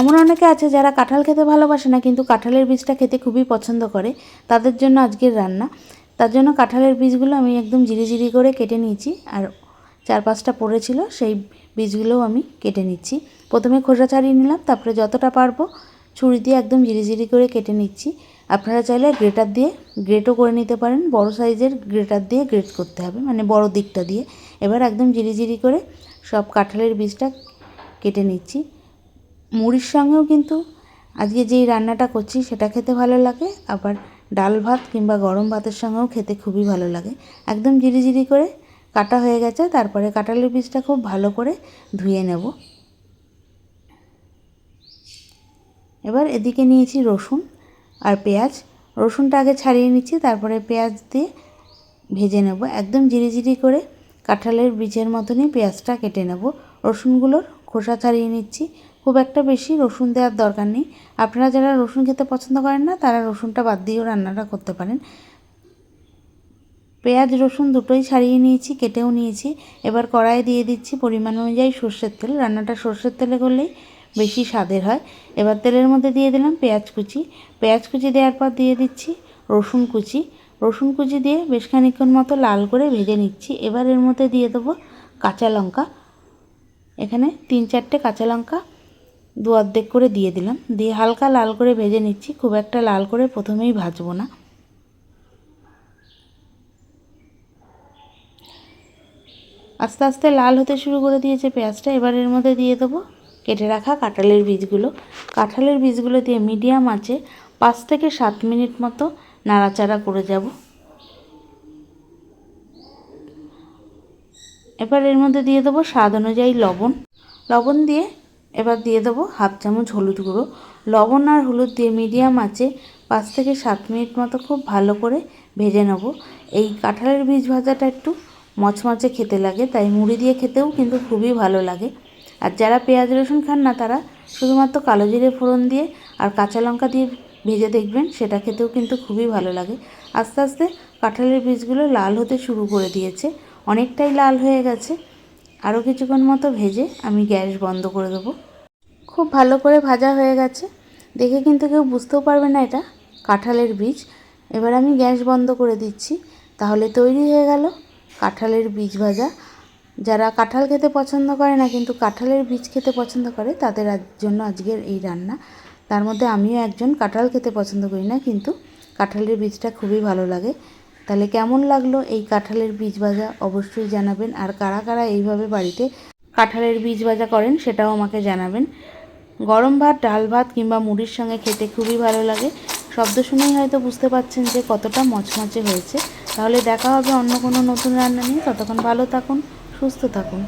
এমন অনেকে আছে যারা কাঁঠাল খেতে ভালোবাসে না, কিন্তু কাঁঠালের বীজটা খেতে খুবই পছন্দ করে। তাদের জন্য আজকের রান্না। তার জন্য কাঁঠালের বীজগুলো আমি একদম জিরি জিরি করে কেটে নিয়েছি, আর চার পাঁচটা পড়েছিল, সেই বীজগুলোও আমি কেটে নিচ্ছি। প্রথমে খোসা ছাড়িয়ে নিলাম, তারপরে যতটা পারব ছুরি দিয়ে একদম জিরি করে কেটে নিচ্ছি। আপনারা চাইলে গ্রেটার দিয়ে গ্রেটও করে নিতে পারেন, বড় সাইজের গ্রেটার দিয়ে গ্রেট করতে হবে মানে বড় দিকটা দিয়ে। এবার একদম জিরি করে সব কাঁঠালের বীজটা কেটে নিচ্ছি। মুড়ির সঙ্গেও কিন্তু আজকে যেই রান্নাটা করছি সেটা খেতে ভালো লাগে, আবার ডাল ভাত কিংবা গরম ভাতের সঙ্গেও খেতে খুবই ভালো লাগে। একদম জিরি করে কাটা হয়ে গেছে, তারপরে কাঁঠালের বীজটা খুব ভালো করে ধুয়ে নেব। এবার এদিকে নিয়েছি রসুন আর পেঁয়াজ। রসুনটা আগে ছাড়িয়ে নিচ্ছি, তারপরে পেঁয়াজ দিয়ে ভেজে নেব। একদম জিরি করে কাঁঠালের বীজের মতনই পেঁয়াজটা কেটে নেব। রসুনগুলোর খোসা ছাড়িয়ে নিচ্ছি। খুব একটা বেশি রসুন দেওয়ার দরকার নেই। আপনারা যারা রসুন খেতে পছন্দ করেন না, তারা রসুনটা বাদ দিয়েও রান্নাটা করতে পারেন। পেঁয়াজ, রসুন দুটোই ছাড়িয়ে নিয়েছি, কেটেও নিয়েছি। এবার কড়াইয়ে দিয়ে দিচ্ছি পরিমাণ অনুযায়ী সর্ষের তেল। রান্নাটা সর্ষের তেলে করলেই বেশি স্বাদের হয়। এবার তেলের মধ্যে দিয়ে দিলাম পেঁয়াজ কুচি। পেঁয়াজ কুচি দেওয়ার পর দিয়ে দিচ্ছি রসুন কুচি। রসুন কুচি দিয়ে বেশ খানিক্ষণ মতো লাল করে ভেজে নিচ্ছি। এবার এর মধ্যে দিয়ে দেবো কাঁচা লঙ্কা। এখানে তিন চারটে কাঁচা লঙ্কা দু অর্ধেক করে দিয়ে দিলাম। দিয়ে হালকা লাল করে ভেজে নিচ্ছি। খুব একটা লাল করে প্রথমেই ভাজবো না। আস্তে আস্তে লাল হতে শুরু করে দিয়েছে পেঁয়াজটা। এবার এর মধ্যে দিয়ে দেবো কেটে রাখা কাঁঠালের বীজগুলো। কাঁঠালের বীজগুলো দিয়ে মিডিয়াম আঁচে পাঁচ থেকে সাত মিনিট মতো নাড়াচাড়া করে যাব। এবার এর মধ্যে দিয়ে দেবো স্বাদ অনুযায়ী লবণ। লবণ দিয়ে এবার দিয়ে দেবো হাফ চামচ হলুদ গুঁড়ো। লবণ আর হলুদ দিয়ে মিডিয়াম আঁচে পাঁচ থেকে সাত মিনিট মতো খুব ভালো করে ভেজে নেব। এই কাঁঠালের বীজ ভাজাটা একটু মচমচে খেতে লাগে, তাই মুড়ি দিয়ে খেতেও কিন্তু খুবই ভালো লাগে। আর যারা পেঁয়াজ রসুন খান না, তারা শুধুমাত্র কালো জিরে ফোড়ন দিয়ে আর কাঁচা লঙ্কা দিয়ে ভেজে দেখবেন, সেটা খেতেও কিন্তু খুবই ভালো লাগে। আস্তে আস্তে কাঁঠালের বীজগুলো লাল হতে শুরু করে দিয়েছে, অনেকটাই লাল হয়ে গেছে। আরও কিছুক্ষণ মতো ভেজে আমি গ্যাস বন্ধ করে দেবো। খুব ভালো করে ভাজা হয়ে গেছে। দেখে কিন্তু কেউ বুঝতেও পারবে না এটা, কাঁঠালের বীজ। এবার আমি গ্যাস বন্ধ করে দিচ্ছি, তাহলে তৈরি হয়ে গেল কাঁঠালের বীজ ভাজা। যারা কাঁঠাল খেতে পছন্দ করে না, কিন্তু কাঁঠালের বীজ খেতে পছন্দ করে, তাদের জন্য আজকের এই রান্না। তার মধ্যে আমিও একজন কাঁঠাল খেতে পছন্দ করি না, কিন্তু কাঁঠালের বীজটা খুবই ভালো লাগে। তাহলে কেমন লাগল এই কাঁঠালের বীজ ভাজা? অবশ্যই জানাবেন। আর কারা কারা এইভাবে বাড়িতে কাঁঠালের বীজ ভাজা করেন, সেটাও আমাকে জানাবেন। গরম ভাত, ডাল ভাত কিংবা মুড়ির সঙ্গে খেতে খুবই ভালো লাগে। শব্দ শুনেই হয়তো বুঝতে পারছেন যে কতটা মচমচে হয়েছে। তাহলে দেখা হবে অন্য কোনো নতুন রান্না নিয়ে। ততক্ষণ ভালো থাকুন, সুস্থ থাকুন।